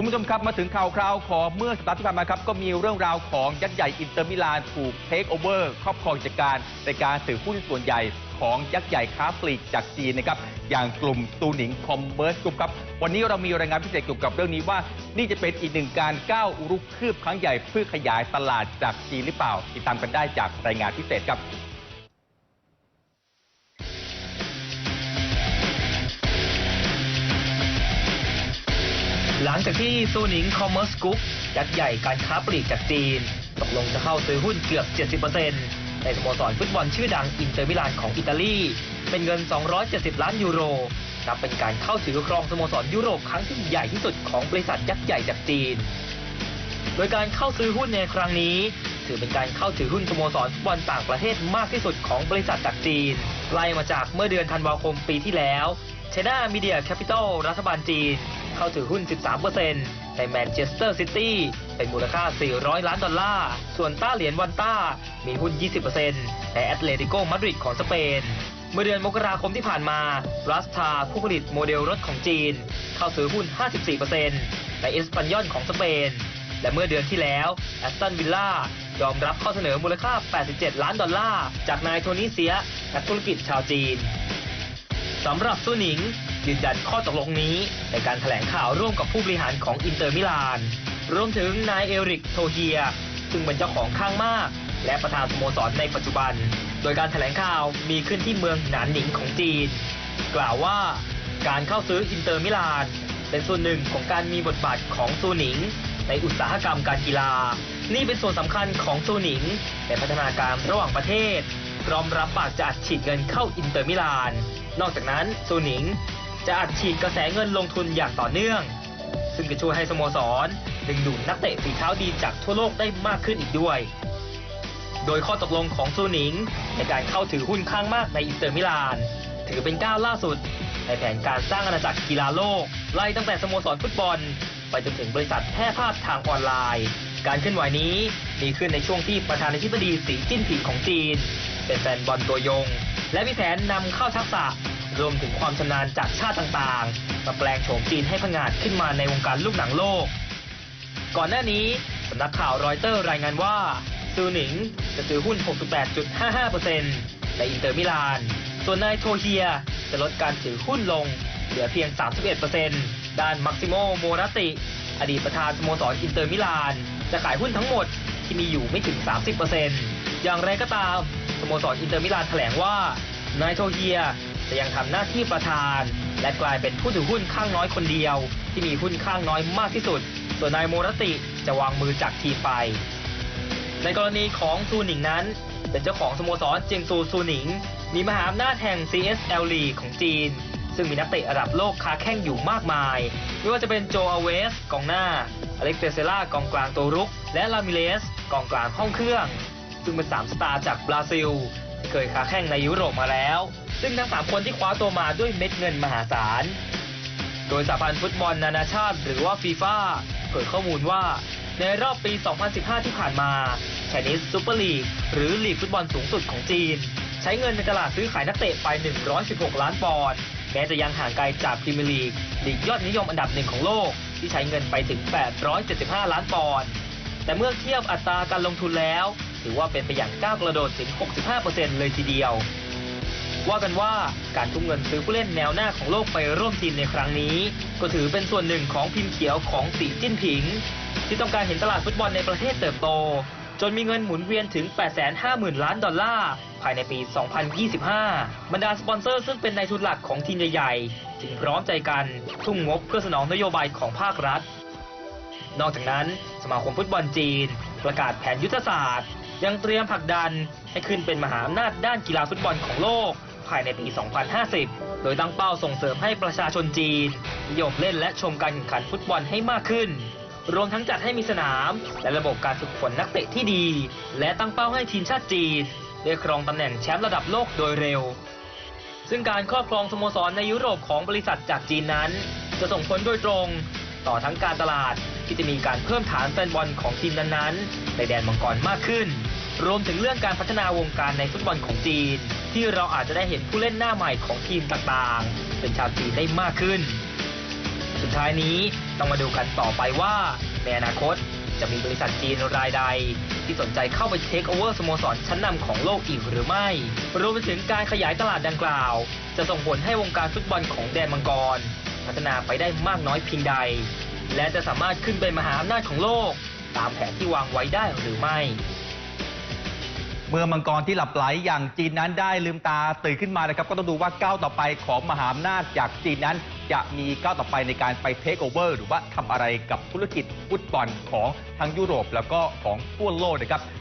คุณผู้ชมครับมาถึงข่าวคราวของเมื่อสัปดาห์ที่ผ่านมาครับก็มีเรื่องราวของยักษ์ใหญ่อินเตอร์มิลานถูกเทคโอเวอร์ครอบครองกิจการในการถือหุ้นส่วนใหญ่ของยักษ์ใหญ่ค้าปลีกจากจีนนะครับอย่างกลุ่มตูหนิงคอมเมอร์สกลุ่มครับวันนี้เรามีรายงานพิเศษเกี่ยวกับเรื่องนี้ว่า นี่จะเป็นอีกหนึ่งการก้าวรุกคืบครั้งใหญ่เพื่อขยายตลาดจากจีนหรือเปล่า ติดตามกันได้จากรายงานพิเศษครับ หลังจากที่ซูนิงคอมเมอร์สกรุ๊ปยักษ์ใหญ่การค้าปลีกจากจีน ตกลงจะเข้าซื้อหุ้นเกือบ 70%ในสโมสรฟุตบอลชื่อดังอินเตอร์มิลานของอิตาลี เป็นเงิน 270 ล้านยูโร นับเป็นการเข้าถือครองสโมสรยุโรปครั้งที่ใหญ่ที่สุดของบริษัทยักษ์ใหญ่จากจีน โดยการเข้าซื้อหุ้นในครั้งนี้ ถือเป็นการเข้าถือหุ้นสโมสรฟุตบอลต่างประเทศมากที่สุดของบริษัทจากจีน ไล่มาจากเมื่อเดือนธันวาคมปีที่แล้วเชน่ามีเดียแคปิตอลรัฐบาลจีน เข้าถือหุ้น 13%ในแมนเชสเตอร์ซิตี้เป็นมูลค่า 400 ล้านดอลลาร์ ส่วนต้าเหรียญวันต้ามีหุ้น 20%ในแอตเลติโกมาดริดของสเปน เมื่อเดือนมกราคมที่ผ่านมารัสทาผู้ผลิตโมเดลรถของจีน เข้าซื้อหุ้น 54%ในเอสปันยอนของสเปน และเมื่อเดือนที่แล้วแอสตันวิลล่ายอมรับข้อเสนอมูลค่า 87 ล้านดอลลาร์ จากนายโทนี่เซียนักธุรกิจชาวจีน สำหรับซูหนิงยืนยันข้อตกลงนี้ในการแถลงข่าวร่วมกับผู้บริหารของอินเตอร์มิลาน รวมถึงนายเอริกโทเฮีย ซึ่งเป็นเจ้าของข้างมาก และประธานสโมสรในปัจจุบัน โดยการแถลงข่าวมีขึ้นที่เมืองหนานหนิงของจีน กล่าวว่าการเข้าซื้ออินเตอร์มิลาน เป็นส่วนหนึ่งของการมีบทบาทของซูหนิง ในอุตสาหกรรมการกีฬา นี่เป็นส่วนสำคัญของซูหนิงในพัฒนาการระหว่างประเทศพร้อมรับปากจะอัดฉีดเงินเข้าอินเตอร์มิลาน นอกจากนั้นซูหนิงจะอัดฉีดกระแสเงินลงทุนอย่างต่อเนื่อง ซึ่งจะช่วยให้สโมสรดึงดูดนักเตะฝีเท้าดีจากทั่วโลกได้มากขึ้นอีกด้วย โดยข้อตกลงของซูหนิงในการเข้าถือหุ้นข้างมากในอินเตอร์มิลาน ถือเป็นก้าวล่าสุด ในแผนการสร้างอาณาจักรกีฬาโลก ไล่ตั้งแต่สโมสรฟุตบอล ไปจนถึงบริษัทแพร่ภาพทางออนไลน์ การเคลื่อนไหวนี้มีขึ้นในช่วงที่ประธานาธิบดีสีจิ้นผิงของจีน เป็นแฟนบอลตัวยง และมีแผนนำเข้าทักษะรวมถึงความชำนาญจากชาติต่างๆมาแปลงโฉมจีนให้ผงาดขึ้นมาในวงการลูกหนังโลก ก่อนหน้านี้สำนักข่าวรอยเตอร์รายงานว่าซูหนิงจะซื้อหุ้น 68.55%ในอินเตอร์มิลาน ส่วนนายโทเฮียจะลดการถือหุ้นลง เหลือเพียง 31%ด้านมักซิโมโมราติ อดีตประธานสโมสรอินเตอร์มิลาน จะขายหุ้นทั้งหมดที่มีอยู่ไม่ถึง 30%อย่างไรก็ตาม โมสรอินเตอร์มิลานแถลงว่านายโทเฮียจะยังทำหน้าที่ประธาน และกลายเป็นผู้ถือหุ้นข้างน้อยคนเดียว ที่มีหุ้นข้างน้อยมากที่สุด ส่วนนายโมรติจะวางมือจากทีไป ในกรณีของซูหนิงนั้น เป็นเจ้าของสโมสรเจียงซูซูหนิง มีมหาอำนาจแห่ง CSL League ของจีน ซึ่งมีนักเตะระดับโลกค้าแข่งอยู่มากมาย ไม่ว่าจะเป็นโจอาเวสกองหน้า อเล็กเซเซล่ากองกลางตัวรุก และลามิเลสกองกลางห้องเครื่อง ซึ่งเป็น 3 สตาร์จากบราซิลที่เคยค้าแข่งในยุโรปมาแล้ว ซึ่งทั้ง 3 คนที่คว้าตัวมาด้วยเม็ดเงินมหาศาล โดยสหพันธ์ฟุตบอลนานาชาติหรือว่าฟีฟ่าเผยข้อมูลว่าในรอบปี 2015 ที่ผ่านมาชนิสซูเปอร์ลีกหรือลีกฟุตบอลสูงสุดของจีน ใช้เงินในตลาดซื้อขายนักเตะไป 116 ล้านปอนด์ แม้จะยังห่างไกลจากพรีเมียร์ลีกลีกยอดนิยมอันดับหนึ่งของโลก ที่ใช้เงินไปถึง 875 ล้านปอนด์ แต่เมื่อเทียบอัตราการลงทุนแล้ว ถือว่าเป็นไปอย่างก้าวกระโดดถึง 65%เลยทีเดียว ว่ากันว่าการทุ่มเงินซื้อผู้เล่นแนวหน้าของโลกไปร่วมทีมในครั้งนี้ ก็ถือเป็นส่วนหนึ่งของพิมพ์เขียวของสีจิ้นผิง ที่ต้องการเห็นตลาดฟุตบอลในประเทศเติบโต จนมีเงินหมุนเวียนถึง 850,000 ล้านดอลลาร์ภายในปี 2025 บรรดาสปอนเซอร์ซึ่งเป็นนายทุนหลักของทีมใหญ่ๆ จึงพร้อมใจกันทุ่มงบเพื่อสนองนโยบายของภาครัฐ นอกจากนั้น สมาคมฟุตบอลจีน ประกาศแผนยุทธศาสตร์ ยังเตรียมผลักดันให้ขึ้นเป็นมหาอำนาจด้านกีฬาฟุตบอลของโลกภายในปี 2050 โดยตั้งเป้าส่งเสริมให้ประชาชนจีนนิยมเล่นและชมการแข่งขันฟุตบอลให้มากขึ้น รวมทั้งจัดให้มีสนาม และระบบการฝึกฝนนักเตะที่ดี และตั้งเป้าให้ทีมชาติจีนได้ครองตำแหน่งแชมป์ระดับโลกโดยเร็ว ซึ่งการครอบครองสโมสรในยุโรปของบริษัทจากจีนนั้น จะส่งผลโดยตรง ต่อทั้งการตลาดที่จะมีการเพิ่มฐานแฟนบอลของทีมนั้นๆในแดนมังกรมากขึ้น รวมถึงเรื่องการพัฒนาวงการในฟุตบอลของจีน ที่เราอาจจะได้เห็นผู้เล่นหน้าใหม่ของทีมต่างๆ เป็นชาวจีนได้มากขึ้น สุดท้ายนี้ต้องมาดูกันต่อไปว่าในอนาคตจะมีบริษัทจีนรายใด ที่สนใจเข้าไปเทคโอเวอร์สโมสรชั้นนำของโลกอีกหรือไม่ รวมไปถึงการขยายตลาดดังกล่าว จะส่งผลให้วงการฟุตบอลของแดนมังกร พัฒนาไปได้มากน้อยเพียงใด และจะสามารถขึ้นเป็นมหาอำนาจของโลก ตามแผนที่วางไว้ได้หรือไม่ เมื่อมังกรที่หลับไหลอย่างจีนนั้นได้ลืมตาตื่นขึ้นมานะครับ ก็ต้องดูว่าก้าวต่อไปของมหาอำนาจจากจีนนั้น จะมีก้าวต่อไปในการไปเทคโอเวอร์หรือว่าทำอะไรกับธุรกิจฟุตบอลของทั้งยุโรปแล้วก็ของทั่วโลกนะครับ